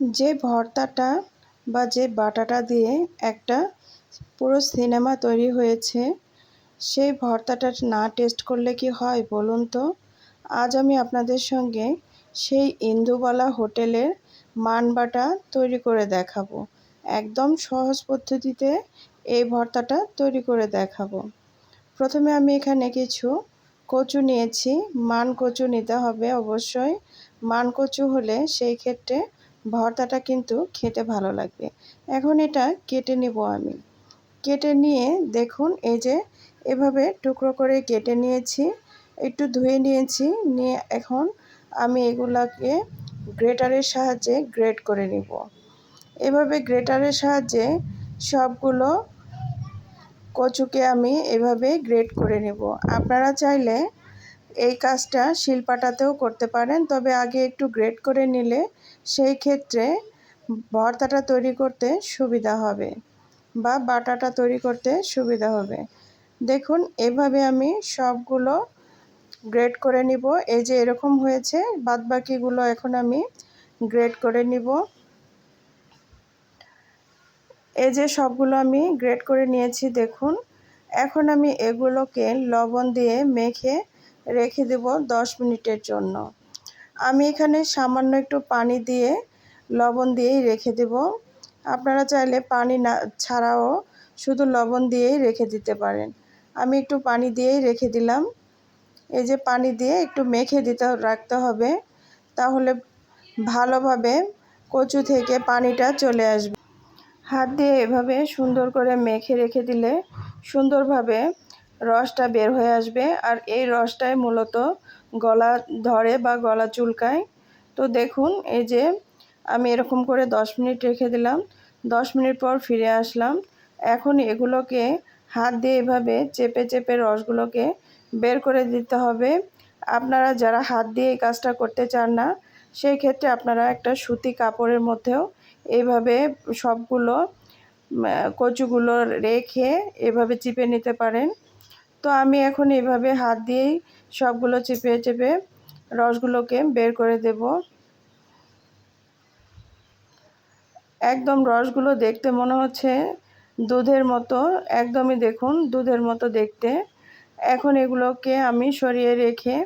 যে ভর্তাটা বা যে বাটাটা দিয়ে একটা পুরো সিনেমা তৈরি হয়েছে, সেই ভর্তাটা না টেস্ট করলে কি হয় বলুন তো? আজ আমি আপনাদের সঙ্গে সেই ইন্দুবালা হোটেলের মান বাটা তৈরি করে দেখাবো। একদম সহজ পদ্ধতিতে এই ভর্তাটা তৈরি করে দেখাবো। প্রথমে আমি এখানে কিছু কচু নিয়েছি। মান কচু নিতে হবে অবশ্যই। মান কচু হলে সেই ক্ষেত্রে ভর্তাটা কিন্তু খেতে ভালো লাগবে। এখন এটা কেটে নেব আমি। কেটে নিয়ে দেখুন, এই যে এভাবে টুকরো করে কেটে নিয়েছি। একটু ধুয়ে নিয়েছি, নিয়ে এখন আমি এগুলাকে গ্রেটারের সাহায্যে গ্রেট করে নিব। এভাবে গ্রেটারের সাহায্যে সবগুলো কচুকে আমি এভাবে গ্রেট করে নেব। আপনারা চাইলে এই কাজটা শিলপাটাতেও করতে পারেন, তবে আগে একটু গ্রেট করে নিলে সেই ক্ষেত্রে ভর্তাটা তৈরি করতে সুবিধা হবে বা বাটাটা তৈরি করতে সুবিধা হবে। দেখুন, এভাবে আমি সবগুলো গ্রেড করে নিব। এই যে এরকম হয়েছে, বাদবাকিগুলো এখন আমি গ্রেড করে নিব। এই যে সবগুলো আমি গ্রেড করে নিয়েছি, দেখুন। এখন আমি এগুলোকে লবণ দিয়ে মেখে রেখে দেব দশ মিনিটের জন্য। আমি এখানে সামান্য একটু পানি দিয়ে, লবণ দিয়েই রেখে দেব। আপনারা চাইলে পানি না, ছাড়াও শুধু লবণ দিয়েই রেখে দিতে পারেন। আমি একটু পানি দিয়েই রেখে দিলাম। এই যে পানি দিয়ে একটু মেখে দিতে রাখতে হবে। তাহলে ভালোভাবে কচু থেকে পানিটা চলে আসবে। হাত দিয়ে এভাবে সুন্দর করে মেখে রেখে দিলে সুন্দরভাবে রসটা বের হয়ে আসবে আর এই রসটাই মূলত গলা ধরে বা গলা চুলকায়। তো দেখুন, এই যে আমি এরকম করে দশ মিনিট রেখে দিলাম। দশ মিনিট পর ফিরে আসলাম। এখন এগুলোকে হাত দিয়ে এভাবে চেপে চেপে রসগুলোকে বের করে দিতে হবে। আপনারা যারা হাত দিয়ে এই কাজটা করতে চান না সেই ক্ষেত্রে আপনারা একটা সুতি কাপড়ের মধ্যেও এইভাবে সবগুলো কচুগুলো রেখে এভাবে চিপে নিতে পারেন। তো আমি এখন এভাবে হাত দিয়েই সবগুলো চেপে চেপে রসগুলোকে বের করে দেব। একদম রসগুলো দেখতে মনে হচ্ছে দুধের মতো, একদমই দেখুন দুধের মতো দেখতে। এখন এগুলোকে আমি সরিয়ে রেখে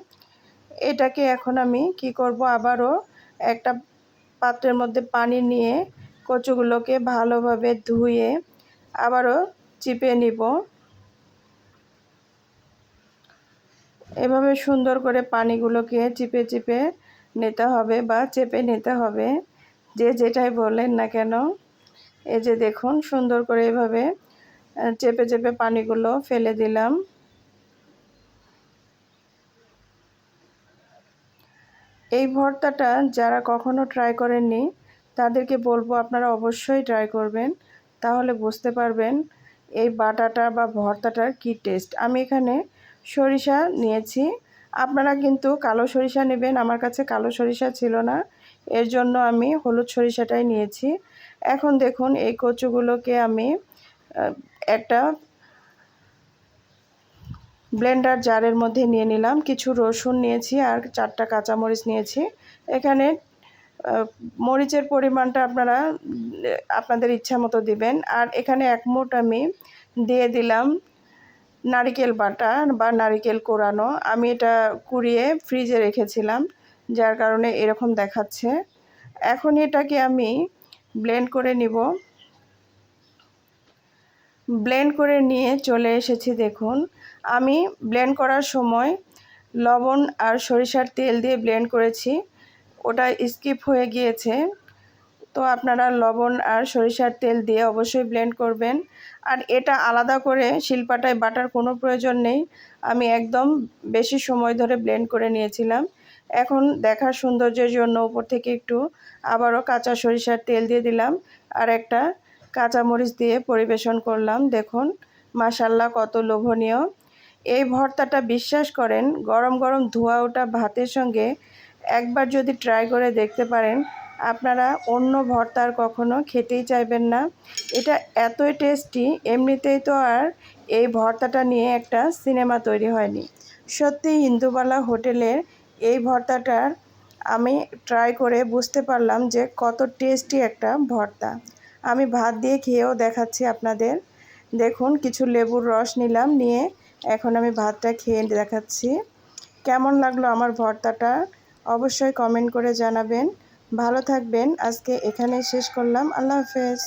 এটাকে এখন আমি কি করব, আবারও একটা পাত্রের মধ্যে পানি নিয়ে কচুগুলোকে ভালোভাবে ধুয়ে আবারও চিপে নিব। এভাবে সুন্দর করে পানিগুলোকে চিপে চিপে নিতে হবে বা চেপে নিতে হবে। যে যেটাই বলেন না কেন, এই যে দেখুন সুন্দর করে এভাবে চেপে চেপে পানিগুলো ফেলে দিলাম। এই ভর্তাটা যারা কখনো ট্রাই করেননি, তাদেরকে বলব আপনারা অবশ্যই ট্রাই করবেন, তাহলে বুঝতে পারবেন এই বাটাটা বা ভর্তাটার কি টেস্ট আমি এখানে সরিষা নিয়েছি। আপনারা কিন্তু কালো সরিষা নেবেন, আমার কাছে কালো সরিষা ছিল না। এর জন্য আমি হলুদ সরিষাটাই নিয়েছি। এখন দেখুন, এই কচুগুলোকে আমি একটা ব্লেন্ডার জারের মধ্যে নিয়ে নিলাম। কিছু রসুন নিয়েছি আর চারটা কাঁচামরিচ নিয়েছি। এখানে মরিচের পরিমাণটা আপনারা, আপনাদের ইচ্ছা মতো দিবেন। আর এখানে এক মুঠ আমি দিয়ে দিলাম নারিকেল বাটা বা নারিকেল কোরানো। আমি এটা কুড়িয়ে ফ্রিজে রেখেছিলাম, যার কারণে এরকম দেখাচ্ছে। এখন এটাকে আমি ব্লেন্ড করে নিব। ব্লেন্ড করে নিয়ে চলে এসেছি, দেখুন। আমি ব্লেন্ড করার সময় লবণ আর সরিষার তেল দিয়ে ব্লেন্ড করেছি। ওটা স্কিপ হয়ে গিয়েছে। তো আপনারা লবণ আর সরিষার তেল দিয়ে অবশ্যই ব্লেন্ড করবেন। আর এটা আলাদা করে শিলপাটায় বাটার কোনো প্রয়োজন নেই। আমি একদম বেশি সময় ধরে ব্লেন্ড করে নিয়েছিলাম। এখন দেখার সৌন্দর্যের জন্য উপর থেকে একটু আবারও কাঁচা সরিষার তেল দিয়ে দিলাম। আর একটা কাঁচামরিচ দিয়ে পরিবেশন করলাম। দেখুন মাসাল্লা কত লোভনীয়। এই ভর্তাটা বিশ্বাস করেন, গরম গরম ধোয়া ওটা ভাতের সঙ্গে একবার যদি ট্রাই করে দেখতে পারেন আপনারা অন্য ভর্তার কখনো খেতেই চাইবেন না। এটা এতই টেস্টি এমনিতেই তো আর এই ভর্তাটা নিয়ে একটা সিনেমা তৈরি হয়নি। সত্যি ইন্দুবালা হোটেলের এই ভর্তাটার আমি ট্রাই করে বুঝতে পারলাম যে কত টেস্টি একটা ভর্তা। আমি ভাত দিয়ে খেয়েও দেখাচ্ছি আপনাদের। দেখুন, কিছু লেবুর রস নিলাম, নিয়ে এখন আমি ভাতটা খেয়ে দেখাচ্ছি। কেমন লাগল আমার ভর্তাটা? অবশ্যই কমেন্ট করে জানাবেন। ভালো থাকবেন। আজকে এখানে শেষ করলাম। আল্লাহ হাফেজ।